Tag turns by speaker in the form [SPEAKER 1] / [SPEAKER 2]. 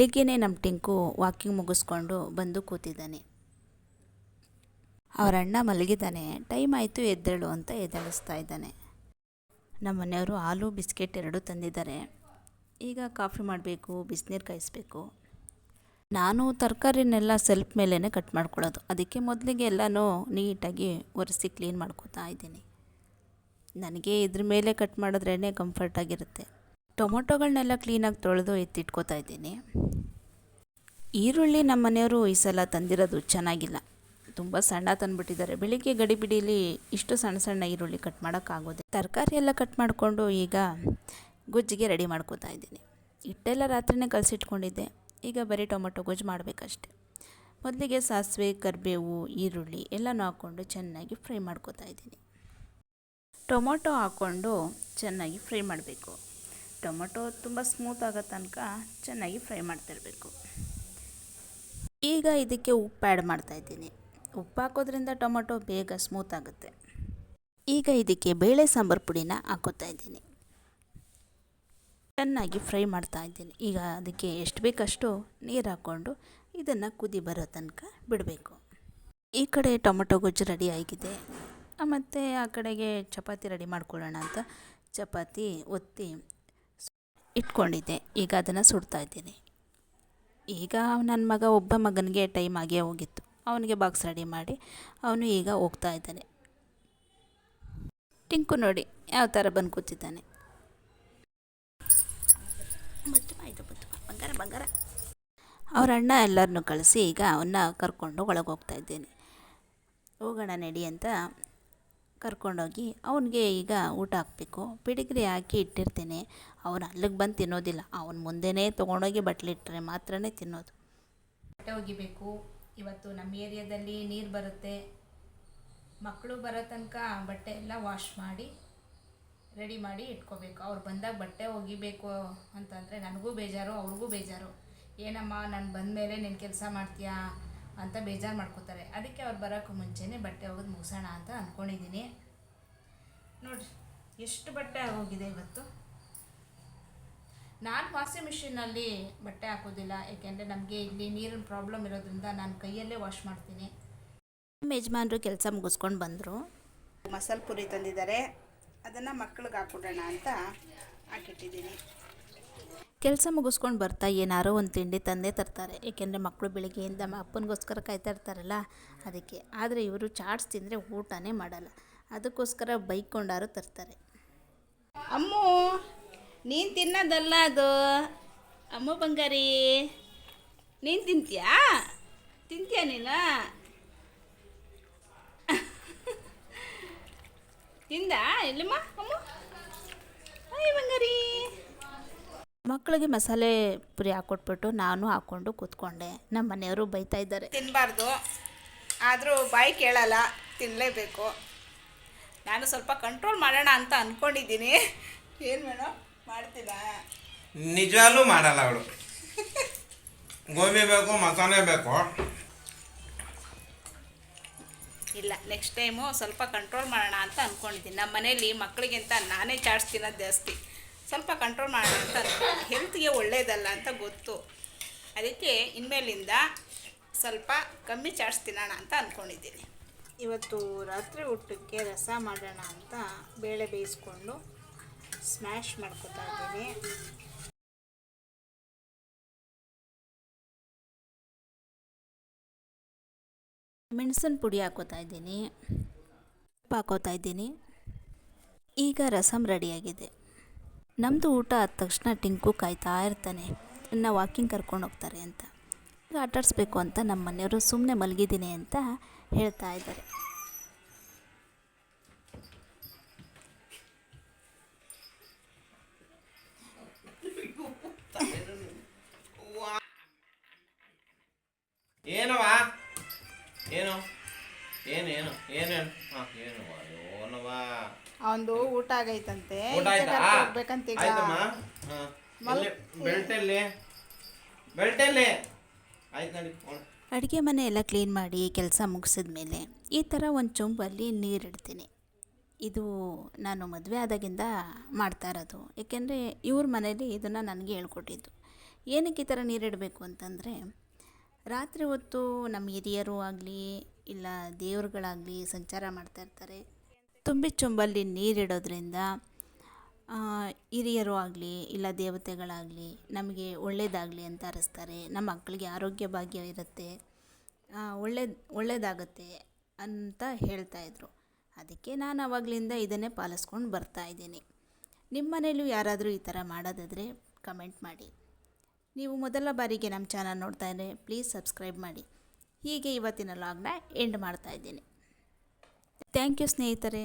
[SPEAKER 1] ಬೆಳಿಗ್ಗೆನೇ ನಮ್ಮ ಟಿಂಕು ವಾಕಿಂಗ್ ಮುಗಿಸ್ಕೊಂಡು ಬಂದು ಕೂತಿದ್ದಾನೆ. ಅವರ ಅಣ್ಣ ಮಲಗಿದ್ದಾನೆ. ಟೈಮ್ ಆಯಿತು ಎದ್ದೇಳು ಅಂತ ಎದ್ದೇಳಿಸ್ತಾ ಇದ್ದಾನೆ. ನಮ್ಮ ಮನೆಯವರು ಹಾಲು, ಬಿಸ್ಕೆಟ್ ಎರಡೂ ತಂದಿದ್ದಾರೆ. ಈಗ ಕಾಫಿ ಮಾಡಬೇಕು, ಬಿಸಿನೀರು ಕಾಯಿಸ್ಬೇಕು. ನಾನು ತರಕಾರಿನೆಲ್ಲ ಸೆಲ್ಫ್ ಮೇಲೇ ಕಟ್ ಮಾಡ್ಕೊಳ್ಳೋದು ಅದಕ್ಕೆ ಮೊದಲಿಗೆ ಎಲ್ಲನೂ ನೀಟಾಗಿ ಒರೆಸಿ ಕ್ಲೀನ್ ಮಾಡ್ಕೋತಾ ಇದ್ದೀನಿ. ನನಗೆ ಇದ್ರ ಮೇಲೆ ಕಟ್ ಮಾಡಿದ್ರೇ ಕಂಫರ್ಟಾಗಿರುತ್ತೆ ಟೊಮೊಟೊಗಳನ್ನೆಲ್ಲ ಕ್ಲೀನಾಗಿ ತೊಳೆದು ಎತ್ತಿಟ್ಕೋತಾ ಇದ್ದೀನಿ. ಈರುಳ್ಳಿ ನಮ್ಮ ಮನೆಯವರು ಈ ಸಲ ತಂದಿರೋದು ಚೆನ್ನಾಗಿಲ್ಲ. ತುಂಬ ಸಣ್ಣ ತಂದುಬಿಟ್ಟಿದ್ದಾರೆ. ಬೆಳಿಗ್ಗೆ ಗಡಿಬಿಡಿಲಿ ಇಷ್ಟು ಸಣ್ಣ ಸಣ್ಣ ಈರುಳ್ಳಿ ಕಟ್ ಮಾಡೋಕ್ಕಾಗೋದೆ ತರಕಾರಿ ಎಲ್ಲ ಕಟ್ ಮಾಡಿಕೊಂಡು ಈಗ ಗೊಜ್ಜಿಗೆ ರೆಡಿ ಮಾಡ್ಕೋತಾ ಇದ್ದೀನಿ. ಹಿಟ್ಟೆಲ್ಲ ರಾತ್ರಿನೇ ಕಲಸಿಟ್ಕೊಂಡಿದ್ದೆ. ಈಗ ಬರೀ ಟೊಮೊಟೊ ಗೊಜ್ಜು ಮಾಡಬೇಕಷ್ಟೆ. ಮೊದಲಿಗೆ ಸಾಸಿವೆ, ಕರಿಬೇವು, ಈರುಳ್ಳಿ ಎಲ್ಲನೂ ಹಾಕ್ಕೊಂಡು ಚೆನ್ನಾಗಿ ಫ್ರೈ ಮಾಡ್ಕೋತಾ ಇದ್ದೀನಿ. ಟೊಮೊಟೊ ಹಾಕ್ಕೊಂಡು ಚೆನ್ನಾಗಿ ಫ್ರೈ ಮಾಡಬೇಕು. ಟೊಮೊಟೊ ತುಂಬ ಸ್ಮೂತ್ ಆಗೋ ತನಕ ಚೆನ್ನಾಗಿ ಫ್ರೈ ಮಾಡ್ತಿರಬೇಕು. ಈಗ ಇದಕ್ಕೆ ಉಪ್ಪು ಆ್ಯಡ್ ಮಾಡ್ತಾಯಿದ್ದೀನಿ ಉಪ್ಪು ಹಾಕೋದ್ರಿಂದ ಟೊಮೊಟೊ ಬೇಗ ಸ್ಮೂತ್ ಆಗುತ್ತೆ. ಈಗ ಇದಕ್ಕೆ ಬೇಳೆ ಸಾಂಬಾರು ಪುಡಿನ ಹಾಕೋತಾ ಇದ್ದೀನಿ. ಚೆನ್ನಾಗಿ ಫ್ರೈ ಮಾಡ್ತಾ ಇದ್ದೀನಿ. ಈಗ ಅದಕ್ಕೆ ಎಷ್ಟು ಬೇಕಷ್ಟು ನೀರು ಹಾಕ್ಕೊಂಡು ಇದನ್ನು ಕುದಿ ಬರೋ ತನಕ ಬಿಡಬೇಕು. ಈ ಕಡೆ ಟೊಮೊಟೊ ಗೊಜ್ಜು ರೆಡಿ ಆಗಿದೆ. ಮತ್ತು ಆ ಕಡೆಗೆ ಚಪಾತಿ ರೆಡಿ ಮಾಡ್ಕೊಳ್ಳೋಣ ಅಂತ. ಚಪಾತಿ, ಒತ್ತಿ ಇಟ್ಕೊಂಡಿದ್ದೆ. ಈಗ ಅದನ್ನು ಸುಡ್ತಾ ಇದ್ದೀನಿ. ಈಗ ನನ್ನ ಮಗ ಒಬ್ಬ ಮಗನಿಗೆ ಟೈಮ್ ಆಗೇ ಹೋಗಿತ್ತು. ಅವನಿಗೆ ಬಾಕ್ಸ್ ರೆಡಿ ಮಾಡಿ ಅವನು ಈಗ ಹೋಗ್ತಾ ಇದ್ದಾನೆ. ಟಿಂಕು ನೋಡಿ, ಯಾವ ಥರ ಬಂದು ಕೂತಿದ್ದಾನೆ. ಬಂಗಾರ ಬಂಗಾರ. ಅವ್ರ ಅಣ್ಣ ಎಲ್ಲರನ್ನೂ ಕಳಿಸಿ ಈಗ ಅವನ್ನ ಕರ್ಕೊಂಡು ಒಳಗೆ ಹೋಗ್ತಾ ಇದ್ದೇನೆ. ಹೋಗೋಣ ನಡಿ ಅಂತ ಕರ್ಕೊಂಡೋಗಿ ಅವನಿಗೆ ಈಗ ಊಟ ಹಾಕಬೇಕು. ಪಿಡಿಗ್ರಿ ಹಾಕಿ ಇಟ್ಟಿರ್ತೀನಿ. ಅವನು ಅಲ್ಲಿಗೆ ಬಂದು ತಿನ್ನೋದಿಲ್ಲ. ಅವನ ಮುಂದೆನೇ ತೊಗೊಂಡೋಗಿ ಬಟ್ಲಿಟ್ಟರೆ ಮಾತ್ರನೇ ತಿನ್ನೋದು. ಬಟ್ಟೆ ಒಗಿಬೇಕು. ಇವತ್ತು ನಮ್ಮ ಏರಿಯಾದಲ್ಲಿ ನೀರು ಬರುತ್ತೆ. ಮಕ್ಕಳು ಬರೋ ತನಕ ಬಟ್ಟೆ ಎಲ್ಲ ವಾಶ್ ಮಾಡಿ ರೆಡಿ ಮಾಡಿ ಇಟ್ಕೋಬೇಕು. ಅವ್ರು ಬಂದಾಗ ಬಟ್ಟೆ ಒಗಿಬೇಕು ಅಂತಂದರೆ ನನಗೂ ಬೇಜಾರು, ಅವ್ರಿಗೂ ಬೇಜಾರು. ಏನಮ್ಮ, ನಾನು ಬಂದ ಮೇಲೆ ನೀನು ಕೆಲಸ ಮಾಡ್ತೀಯಾ? ಅಂತ ಬೇಜಾರು ಮಾಡ್ಕೋತಾರೆ. ಅದಕ್ಕೆ ಅವ್ರು ಬರೋಕ್ಕೂ ಮುಂಚೆನೇ ಬಟ್ಟೆ ಒಗೆದು ಮುಗಿಸೋಣ ಅಂತ ಅಂದ್ಕೊಂಡಿದ್ದೀನಿ ನೋಡಿರಿ, ಎಷ್ಟು ಬಟ್ಟೆ ಆಗೋಗಿದೆ ಇವತ್ತು? ನಾನು ವಾಷಿಂಗ್ ಮಿಷಿನಲ್ಲಿ ಬಟ್ಟೆ ಹಾಕೋದಿಲ್ಲ, ಯಾಕೆಂದರೆ ನಮಗೆ ಇಲ್ಲಿ ನೀರಿನ ಪ್ರಾಬ್ಲಮ್ ಇರೋದ್ರಿಂದ ನಾನು ಕೈಯಲ್ಲೇ ವಾಶ್ ಮಾಡ್ತೀನಿ. ನಮ್ಮ ಯಜಮಾನರು ಕೆಲಸ ಮುಗಿಸ್ಕೊಂಡು ಬಂದರು. ಮಸಾಲೆ ಪುರಿ ತಂದಿದ್ದಾರೆ. ಅದನ್ನು ಮಕ್ಳಿಗೆ ಹಾಕ್ಬಿಡೋಣ ಅಂತ ಹಾಕಿಟ್ಟಿದ್ದೀನಿ. ಕೆಲಸ ಮುಗಿಸ್ಕೊಂಡು ಬರ್ತಾ ಏನಾರೋ ಒಂದು ತಿಂಡಿ ತಂದೇ ತರ್ತಾರೆ. ಏಕೆಂದರೆ ಮಕ್ಕಳು ಬೆಳಿಗ್ಗೆಯಿಂದ ಅಪ್ಪನಿಗೋಸ್ಕರ ಕಾಯ್ತಾ ಇರ್ತಾರಲ್ಲ, ಅದಕ್ಕೆ. ಆದರೆ ಇವರು ಚಾಟ್ಸ್ ತಿಂದರೆ ಊಟನೇ ಮಾಡಲ್ಲ. ಅದಕ್ಕೋಸ್ಕರ ಬೈಕೊಂಡಾರು ತರ್ತಾರೆ. ಅಮ್ಮ, ನೀನು ತಿನ್ನೋದಲ್ಲ ಅದು? ಅಮ್ಮ ಬಂಗಾರಿ, ನೀನು ತಿಂತೀಯಾ? ತಿಂತೀಯ ನೀನು? ತಿಂದ ಎಲ್ಲಿಮ್ಮ ಅಮ್ಮ? ಬಂಗಾರಿ. ಮಕ್ಕಳಿಗೆ ಮಸಾಲೆ ಪುರಿ ಹಾಕ್ಕೊಟ್ಬಿಟ್ಟು ನಾನು ಹಾಕ್ಕೊಂಡು ಕೂತ್ಕೊಂಡೆ. ನಮ್ಮ ಮನೆಯವರು ಬೈತಾ ಇದ್ದಾರೆ.
[SPEAKER 2] ತಿನ್ನಬಾರ್ದು ಆದರೂ ಬಾಯಿ ಕೇಳಲ್ಲ ತಿನ್ನಲೇಬೇಕು ನಾನು ಸ್ವಲ್ಪ ಕಂಟ್ರೋಲ್ ಮಾಡೋಣ ಅಂತ ಅಂದ್ಕೊಂಡಿದ್ದೀನಿ ಏನು ಮೇಡಮ್ ಮಾಡ್ತೀರಾ?
[SPEAKER 3] ನಿಜವಾಗ್ಲೂ ಮಾಡಲ್ಲ ಅವಳು. ಗೋಬಿ ಬೇಕು ಮಸಾಲೆ ಬೇಕು.
[SPEAKER 2] ಇಲ್ಲ ನೆಕ್ಸ್ಟ್ ಟೈಮು ಸ್ವಲ್ಪ ಕಂಟ್ರೋಲ್ ಮಾಡೋಣ ಅಂತ ಅಂದ್ಕೊಂಡಿದ್ದೀನಿ ನಮ್ಮ ಮನೇಲಿ ಮಕ್ಕಳಿಗಿಂತ ನಾನೇ ಚಾಟ್ಸ್ ತಿನ್ನೋದು ಜಾಸ್ತಿ. ಸ್ವಲ್ಪ ಕಂಟ್ರೋಲ್ ಅನ್ಕೊಂಡು ಹೆಲ್ತ್ಗೆ ಒಳ್ಳೆಯದಲ್ಲ ಅಂತ ಗೊತ್ತು. ಅದಕ್ಕೆ ಇನ್ಮೇಲಿಂದ ಸ್ವಲ್ಪ ಕಮ್ಮಿ ಚಾಟ್ಸ್ ತಿನ್ನೋಣ ಅಂತ ಅಂದ್ಕೊಂಡಿದ್ದೀನಿ ಇವತ್ತು ರಾತ್ರಿ ಊಟಕ್ಕೆ ರಸ ಮಾಡೋಣ ಅಂತ ಬೇಳೆ ಬೇಯಿಸ್ಕೊಂಡು ಸ್ಮ್ಯಾಶ್ ಮಾಡ್ಕೊತಾ ಇದ್ದೀನಿ.
[SPEAKER 1] ಮೆಣಸಿನ ಪುಡಿ ಹಾಕೋತಾ ಇದ್ದೀನಿ. ಹಾಕೋತಾ ಇದ್ದೀನಿ. ಈಗ ರಸಮ್ ರೆಡಿಯಾಗಿದೆ ನಮ್ಮದು ಊಟ ಆದ ತಕ್ಷಣ ಟಿಂಕು ಕಾಯ್ತಾ ಇರ್ತಾನೆ. ಇನ್ನು ವಾಕಿಂಗ್ ಕರ್ಕೊಂಡು ಹೋಗ್ತಾರೆ ಅಂತ. ಆಟಾಡಿಸ್ಬೇಕು ಅಂತ ನಮ್ಮ ಮನೆಯವರು ಸುಮ್ಮನೆ ಮಲಗಿದ್ದೀನಿ ಅಂತ ಹೇಳ್ತಾ ಇದ್ದಾರೆ.
[SPEAKER 3] ಏನು ಏನು ಏನೇನು ಹಾಂ ಏನು ಏನವ
[SPEAKER 2] ಊಟ ಆಗೈತಂತೆ.
[SPEAKER 3] ಊಟ ಆಯ್ತಾ?
[SPEAKER 2] ಹೋಗ್ಬೇಕಂತ ಈಗ.
[SPEAKER 3] ಆಯ್ತಮ್ಮ? ಹಾಂ. ಆಯ್ತು ನಡಿ.
[SPEAKER 1] ಅಡುಗೆ ಮನೆ ಎಲ್ಲ ಕ್ಲೀನ್ ಮಾಡಿ ಕೆಲಸ ಮುಗಿಸಿದ ಮೇಲೆ ಈ ಥರ ಒಂದು ಚೊಂಬಲ್ಲಿ ನೀರಿಡ್ತೀನಿ ಇದು ನಾನು ಮದುವೆ ಆದಾಗಿಂದ ಮಾಡ್ತಾ ಇರೋದು. ಏಕೆಂದರೆ ಇವ್ರ ಮನೇಲಿ ಇದನ್ನು ನನಗೆ ಹೇಳ್ಕೊಟ್ಟಿದ್ದು. ಏನಕ್ಕೆ ಈ ಥರ ನೀರಿಡಬೇಕು ಅಂತಂದರೆ ರಾತ್ರಿ ಹೊತ್ತು ನಮ್ಮ ಹಿರಿಯರು ಆಗಲಿ ಇಲ್ಲ ದೇವ್ರುಗಳಾಗಲಿ ಸಂಚಾರ ಮಾಡ್ತಾ ಇರ್ತಾರೆ. ತುಂಬಿ ಚುಂಬಲ್ಲಿ ನೀರಿಡೋದ್ರಿಂದ ಹಿರಿಯರು ಆಗಲಿ ಇಲ್ಲ ದೇವತೆಗಳಾಗಲಿ ನಮಗೆ ಒಳ್ಳೆಯದಾಗಲಿ ಅಂತ ಹರಿಸ್ತಾರೆ ನಮ್ಮ ಮಕ್ಕಳಿಗೆ ಆರೋಗ್ಯ ಭಾಗ್ಯ ಇರುತ್ತೆ ಒಳ್ಳೇದು ಒಳ್ಳೆಯದಾಗತ್ತೆ ಅಂತ ಹೇಳ್ತಾಯಿದ್ರು ಅದಕ್ಕೆ ನಾನು ಆವಾಗಲಿಂದ ಇದನ್ನೇ ಪಾಲಿಸ್ಕೊಂಡು ಬರ್ತಾ ಇದ್ದೀನಿ. ನಿಮ್ಮ ಮನೇಲೂ ಯಾರಾದರೂ ಈ ಥರ ಮಾಡೋದಾದರೆ ಕಮೆಂಟ್ ಮಾಡಿ. ನೀವು ಮೊದಲ ಬಾರಿಗೆ ನಮ್ಮ ಚಾನಲ್ ನೋಡ್ತಾ ಇದ್ದರೆ ಪ್ಲೀಸ್ ಸಬ್ಸ್ಕ್ರೈಬ್ ಮಾಡಿ. ಹೀಗೆ ಇವತ್ತಿನ ಲಾಗ್ನ ಎಂಡ್ ಮಾಡ್ತಾ ಇದ್ದೀನಿ. ಥ್ಯಾಂಕ್ ಯು ಸ್ನೇಹಿತರೆ.